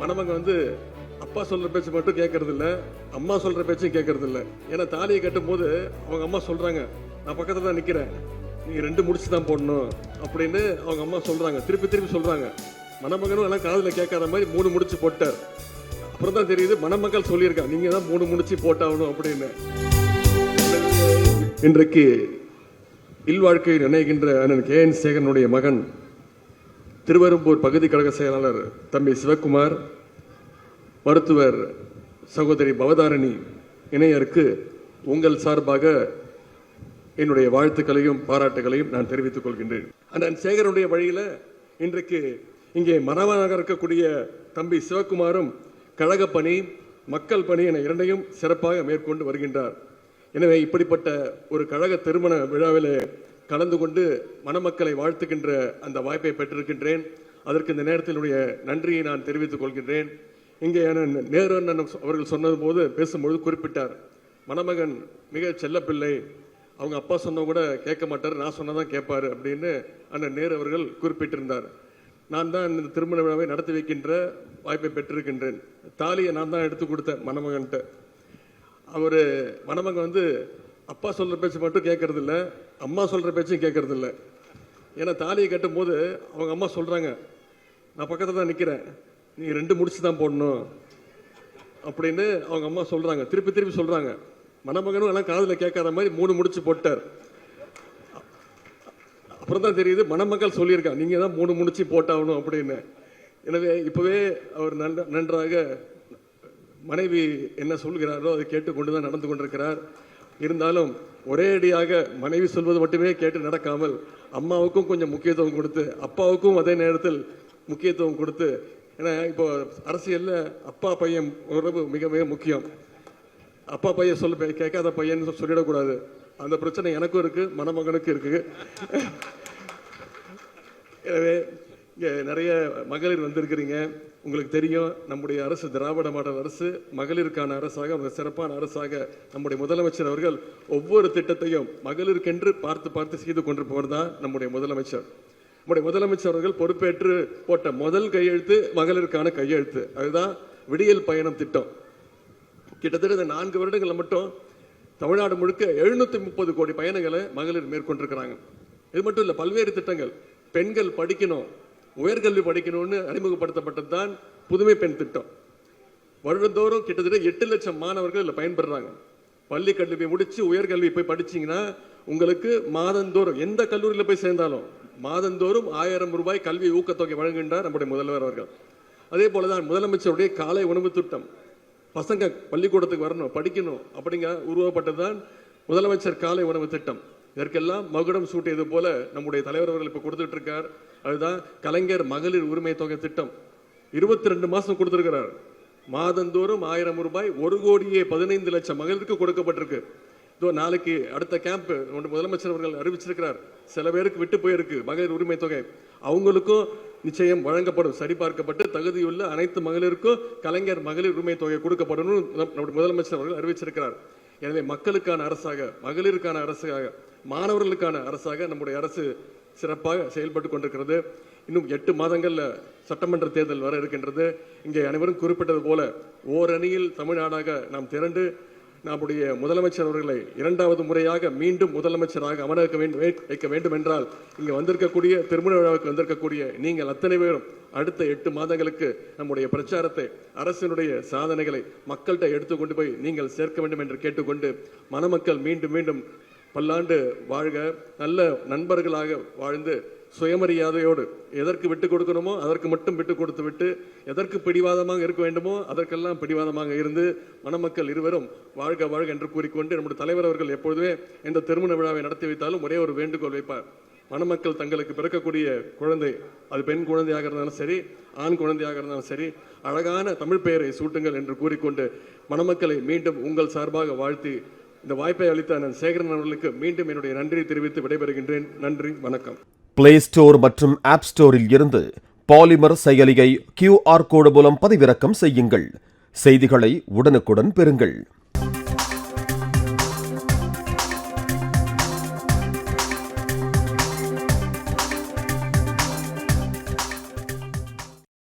மணமங்க வந்து அப்பா சொல்கிற பேச்சு மட்டும் கேட்கறது இல்லை அம்மா சொல்கிற பேச்சும் கேட்கறது இல்லை ஏன்னா தாலியை கட்டும் போது அவங்க அம்மா சொல்கிறாங்க நான் பக்கத்தில் தான் நிற்கிறேன் நீங்கள் ரெண்டு முடிச்சு தான் போடணும். அப்படின்னு அவங்க அம்மா சொல்கிறாங்க திருப்பி திருப்பி சொல்கிறாங்க மணமகனும் எல்லாம் காதில் கேட்காத மாதிரி மூணு முடிச்சு போட்டார். அப்புறம் தான் தெரியுது மணமக்கள் சொல்லியிருக்காங்க நீங்கள் தான் மூணு முடிச்சு போட்டாகணும் அப்படின்னு. இன்றைக்கு இல்வாழ்க்கையை நினைக்கின்ற அண்ணன் கே என் சேகரனுடைய மகன் திருவெரும்பூர் பகுதி கழக செயலாளர் தம்பி சிவக்குமார் மருத்துவர் சகோதரி பவதாரணி இணையருக்கு உங்கள் சார்பாக என்னுடைய வாழ்த்துக்களையும் பாராட்டுகளையும் நான் தெரிவித்துக் கொள்கின்றேன். அண்ணன் சேகருடைய வழியில் இன்றைக்கு இங்கே மனவனாக இருக்கக்கூடிய தம்பி சிவக்குமாரும் கழக பணி மக்கள் பணி என இரண்டையும் சிறப்பாக மேற்கொண்டு வருகின்றார். எனவே இப்படிப்பட்ட ஒரு கழக திருமண விழாவிலே கலந்து கொண்டு மணமக்களை வாழ்த்துகின்ற அந்த வாய்ப்பை பெற்றிருக்கின்றேன். அதற்கு இந்த நேரத்தினுடைய நன்றியை நான் தெரிவித்துக் கொள்கின்றேன். இங்கே அண்ணன் நேரு அண்ணன் அவர்கள் சொன்னது போது பேசும்பொழுது குறிப்பிட்டார். மணமகன் மிக செல்லப்பிள்ளை. அவங்க அப்பா சொன்ன கூட கேட்க மாட்டார் நான் சொன்னதான் கேட்பாரு அப்படின்னு அண்ணன் நேரு அவர்கள் குறிப்பிட்டிருந்தார். நான் தான் இந்த திருமண விழாவை நடத்தி வைக்கின்ற வாய்ப்பை பெற்றிருக்கின்றேன். தாலியை நான் தான் எடுத்து கொடுத்தேன் மணமகன்கிட்ட அவர் மணமகன் வந்து அப்பா சொல்கிற பேச்சு மட்டும் கேட்கறது அம்மா சொல்கிற பேச்சும் கேட்கறது ஏன்னா தாலியை கட்டும் போது அவங்க அம்மா சொல்கிறாங்க நான் பக்கத்தில் தான் நிற்கிறேன் நீ ரெண்டு முடிச்சு தான் போடணும். அப்படின்னு அவங்க அம்மா சொல்கிறாங்க திருப்பி திருப்பி சொல்கிறாங்க மணமகனும் எல்லாம் காதில் கேட்காத மாதிரி மூணு முடிச்சு போட்டார். அப்புறம் தான் தெரியுது மணமக்கள் சொல்லியிருக்காங்க நீங்கள் தான் மூணு முடிச்சு போட்டாகணும் அப்படின்னு. எனவே இப்போவே அவர் நன்றாக மனைவி என்ன சொல்கிறாரோ அதை கேட்டுக்கொண்டு தான் நடந்து கொண்டிருக்கிறார். இருந்தாலும் ஒரே அடியாக மனைவி சொல்வது மட்டுமே கேட்டு நடக்காமல் அம்மாவுக்கும் கொஞ்சம் முக்கியத்துவம் கொடுத்து அப்பாவுக்கும் அதே நேரத்தில் முக்கியத்துவம் கொடுத்து ஏன்னா இப்போ அரசியலில் அப்பா பையன் உறவு மிக மிக முக்கியம். அப்பா பையன் சொல்ல கேட்காத பையன் சொல்லிடக்கூடாது. அந்த பிரச்சனை எனக்கும் இருக்குது மணமகனுக்கும் இருக்குது எனவே இங்கே நிறைய மகளிர் வந்திருக்கிறீங்க. உங்களுக்கு தெரியும் நம்முடைய அரசு திராவிட மாடல் அரசு மகளிருக்கான அரசாக ஒரு சிறப்பான அரசாக நம்முடைய முதலமைச்சர் அவர்கள் ஒவ்வொரு திட்டத்தையும் மகளிருக்கென்று பார்த்து பார்த்து செய்து கொண்டிருப்பவர் தான் நம்முடைய முதலமைச்சர். நம்முடைய முதலமைச்சர் அவர்கள் பொறுப்பேற்று போட்ட முதல் கையெழுத்து மகளிருக்கான கையெழுத்து. அதுதான் விடியல் பயணம் திட்டம். கிட்டத்தட்ட இந்த நான்கு வருடங்கள்ல மட்டும் தமிழ்நாடு முழுக்க எழுநூற்றி முப்பது கோடி பயணங்களை மகளிர் மேற்கொண்டிருக்கிறாங்க. இது மட்டும் இல்லை பல்வேறு திட்டங்கள். பெண்கள் படிக்கணும் உயர்கல்வி படிக்கணும்னு அறிமுகப்படுத்தப்பட்டது தான் புதுமை பெண் திட்டம். வருடந்தோறும் கிட்டத்தட்ட எட்டு லட்சம் மாணவர்கள் இதில் பயன்படுறாங்க. பள்ளி கல்வி முடிச்சு உயர்கல்வி போய் படிச்சீங்கன்னா உங்களுக்கு மாதந்தோறும் எந்த கல்லூரியில் போய் சேர்ந்தாலும் மாதந்தோறும் ஆயிரம் ரூபாய் கல்வி ஊக்கத்தொகை வழங்குகின்றார் நம்முடைய முதல்வர் அவர்கள். அதே போலதான் முதலமைச்சருடைய காலை உணவு திட்டம். பசங்க பள்ளிக்கூடத்துக்கு வரணும் படிக்கணும் அப்படிங்க உருவப்பட்டதுதான் முதலமைச்சர் காலை உணவு திட்டம். இதற்கெல்லாம் மகுடம் சூட்டியது போல நம்முடைய தலைவர் அவர்கள் இப்போ கொடுத்துட்டு இருக்கார் அதுதான் கலைஞர் மகளிர் உரிமை தொகை திட்டம். இருபத்தி ரெண்டு மாதம் கொடுத்துருக்கிறார். மாதந்தோறும் ஆயிரம் ரூபாய் ஒரு கோடியே பதினைந்து லட்சம் மகளிருக்கு கொடுக்கப்பட்டிருக்கு. இதோ நாளைக்கு அடுத்த கேம்ப் முதலமைச்சர் அவர்கள் அறிவிச்சிருக்கிறார். சில பேருக்கு விட்டு போயிருக்கு மகளிர் உரிமை தொகை. அவங்களுக்கும் நிச்சயம் வழங்கப்படும். சரிபார்க்கப்பட்டு தகுதியுள்ள அனைத்து மகளிருக்கும் கலைஞர் மகளிர் உரிமை தொகை கொடுக்கப்படும் நம்முடைய முதலமைச்சர் அவர்கள் அறிவிச்சிருக்கிறார். எனவே மக்களுக்கான அரசாக மகளிருக்கான அரசாக மாணவர்களுக்கான அரசாக நம்முடைய அரசு சிறப்பாக செயல்பட்டு கொண்டிருக்கிறது. இன்னும் எட்டு மாதங்களில் சட்டமன்ற தேர்தல் வர இருக்கின்றது. இங்கே அனைவரும் குறிப்பிட்டது போல ஓரணியில் தமிழ்நாடாக நாம் திரண்டு நம்முடைய முதலமைச்சர் அவர்களை இரண்டாவது முறையாக மீண்டும் முதலமைச்சராக அமர வைக்க வேண்டும் வைக்க வேண்டும் என்றால் இங்கே வந்திருக்கக்கூடிய திருமண விழாவுக்கு வந்திருக்கக்கூடிய நீங்கள் அத்தனை பேரும் அடுத்த எட்டு மாதங்களுக்கு நம்முடைய பிரச்சாரத்தை அரசினுடைய சாதனைகளை மக்கள்கிட்ட எடுத்து கொண்டு போய் நீங்கள் சேர்க்க வேண்டும் என்று கேட்டுக்கொண்டு மணமக்கள் மீண்டும் மீண்டும் பல்லாண்டு வாழ்க. நல்ல நண்பர்களாக வாழ்ந்து சுயமரியாதையோடு எதற்கு விட்டு கொடுக்கணுமோ அதற்கு மட்டும் விட்டு கொடுத்து விட்டு எதற்கு பிடிவாதமாக இருக்க வேண்டுமோ அதற்கெல்லாம் பிடிவாதமாக இருந்து மணமக்கள் இருவரும் வாழ்க வாழ்க என்று கூறிக்கொண்டு நம்முடைய தலைவர் அவர்கள் எப்பொழுதுமே இந்த திருமண விழாவை நடத்தி வைத்தாலும் ஒரே ஒரு வேண்டுகோள் வைப்பார். மணமக்கள் தங்களுக்கு பிறக்கக்கூடிய குழந்தை அது பெண் குழந்தையாக இருந்தாலும் சரி ஆண் குழந்தையாக இருந்தாலும் சரி அழகான தமிழ் பெயரை சூட்டுங்கள் என்று கூறிக்கொண்டு மணமக்களை மீண்டும் உங்கள் சார்பாக வாழ்த்தி இந்த வாய்ப்பை அளித்த நான் சேகரன் அவர்களுக்கு மீண்டும் என்னுடைய நன்றியை தெரிவித்து விடைபெறுகின்றேன். நன்றி வணக்கம். பிளே ஸ்டோர் மற்றும் ஆப் ஸ்டோரில் இருந்து பாலிமர் செயலியை கியூஆர் கோடு மூலம் பதிவிறக்கம் செய்யுங்கள். செய்திகளை உடனுக்குடன் பெறுங்கள்.